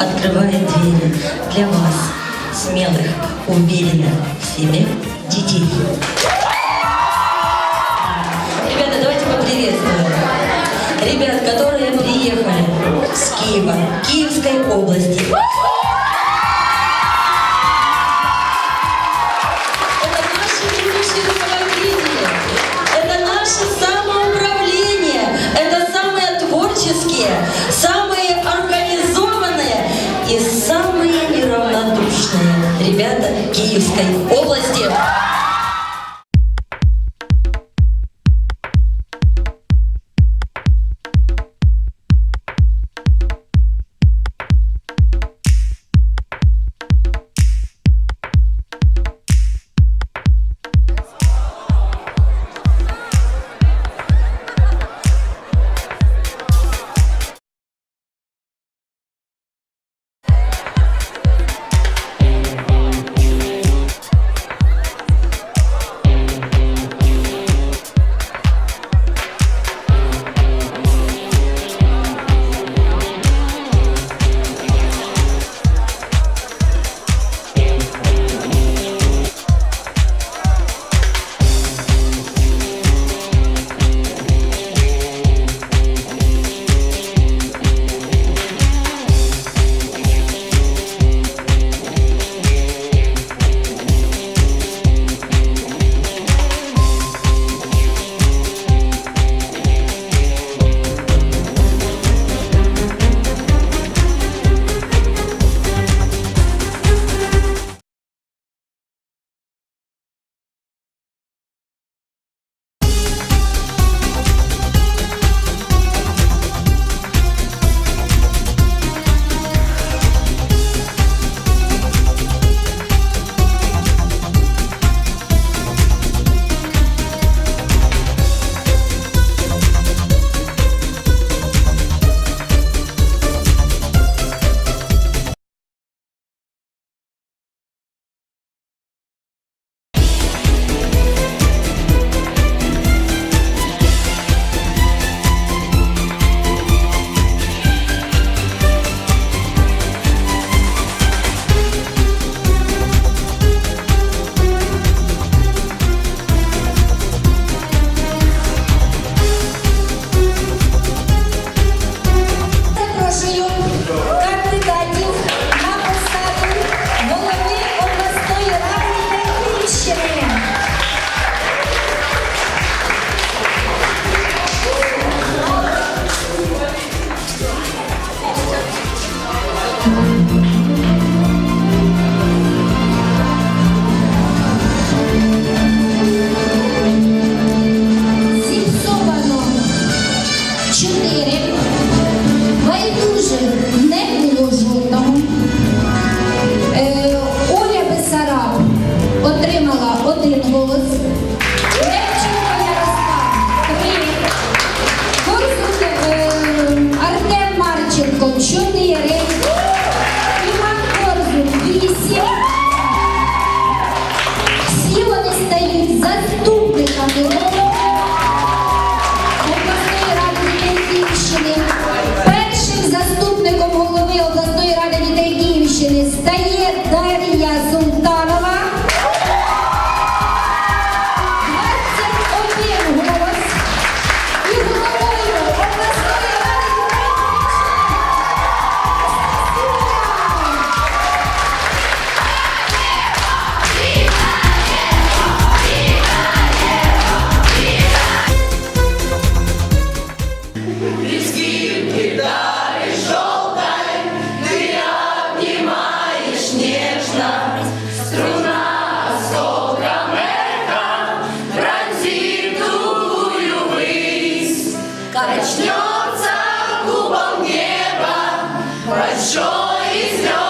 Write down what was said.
открывает двери для вас, смелых, уверенных в себе детей. Ребята, давайте поприветствуем. Ребят, которые приехали с Киева, Киевской области. Это наше самоуправление. Это самые творческие, самые Киевской области. Голос. Левченко е, Артем Марченко чотири. Іван Корзун вісім. Всі вони стають заступниками обласної ради дітей. Першим заступником голови обласної ради дітей Київщини стає Дар'я Зум. дубом небо, большой и звезд.